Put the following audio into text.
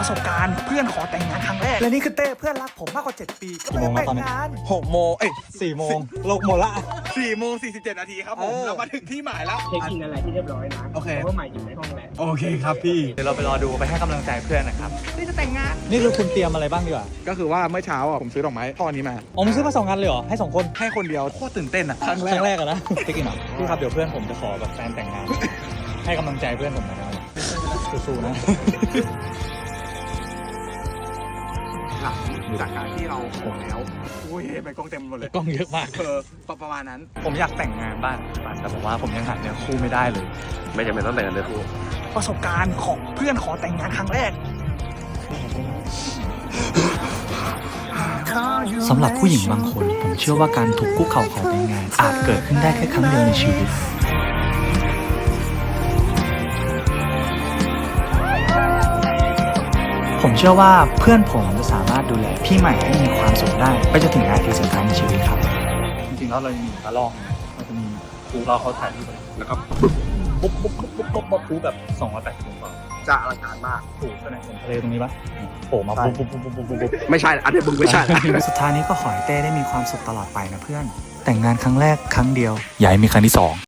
ประสบการณ์เพื่อนขอแต่งงานครั้งแรก และนี่คือเต้เพื่อนรักผมมากกว่า 7 ปีก็ไม่ได้แต่งงาน หกโมงเอ้ยสี่โมงลงหมดละสี่โมงสี่สิบเจ็ดนาทีครับผมเออ เรามาถึงที่หมายแล้ว เช็คอินอะไรที่เรียบร้อยนะโอเคเพราะว่าใหม่อยู่ในห้องแล้วโอเคครับพี่ เดี๋ยวเราไปรอดูไปให้กำลังใจเพื่อนนะครับนี่จะแต่งงานนี่คือคุณเตรียมอะไรบ้างดีกว่าก็คือว่าเมื่อเช้าอะผมซื้อดอกไม้ท่อนี้มา อ๋อมึงซื้อมาสองงานเลยเหรอให้สองคนให้คนเดียวโคตรตื่นเต้นอะครั้งคแรรั้กงแรกอะนะเช็คอินเหรอพี่ครับเดี๋ยวเพื่อนผมจะขอแบบแฟนแต่งงาน ให้กำลังใจเพื่อนผมหน่อยได้ไหมสู้ๆนะ หลังจากการที่เราขอแล้วโอ้ยไปกล้องเต็มหมดเลยกล้องเยอะมากเออประประมาณนั้น ผมอยากแต่งงานบ้างแต่ผมว่าผมยังหาเนื้อคู่ไม่ได้เลย ไม่จำเป็นต้องแต่งกันเลยครูประสบการณ์ของเพื่อนขอแต่งงานครั้งแรกสำหรับผู้หญิงบางคน ผมเชื่อว่าการถูกคุกเข่าขอแต่งงาน อาจเกิดขึ้นได้แค่ครั้งเดียวในชีวิต ผมเชื่อว่าเพื่อนผมจะสามารถดูแลพี่ใหม่ให้มีความสุขได้ ไปจนถึงนาทีสุดท้ายในชีวิตครับ จริงๆแล้วเรายังมีกระลอกมันจะมีครูเราเขาถ่ายรูปแล้วก็ปุ๊บปุ๊บปุ๊บปุ๊บปุ๊บปุ๊บปุ๊บแบบสองร้อยแปดสิบองศาจะอลังการมากถูกขนาดเห็นทะเลตรงนี้ปะโผล่มาปุ๊บปุ๊บปุ๊บปุ๊บปุ๊บปุ๊บไม่ใช่อันนี้มึงไม่ใช่สุดท้ายนี้ก็ขอให้เต้ได้มีความสุขตลอดไปนะเพื่อน แต่งงานครั้งแรกครั้งเดียวอย่าให้มีครั้งที่สอง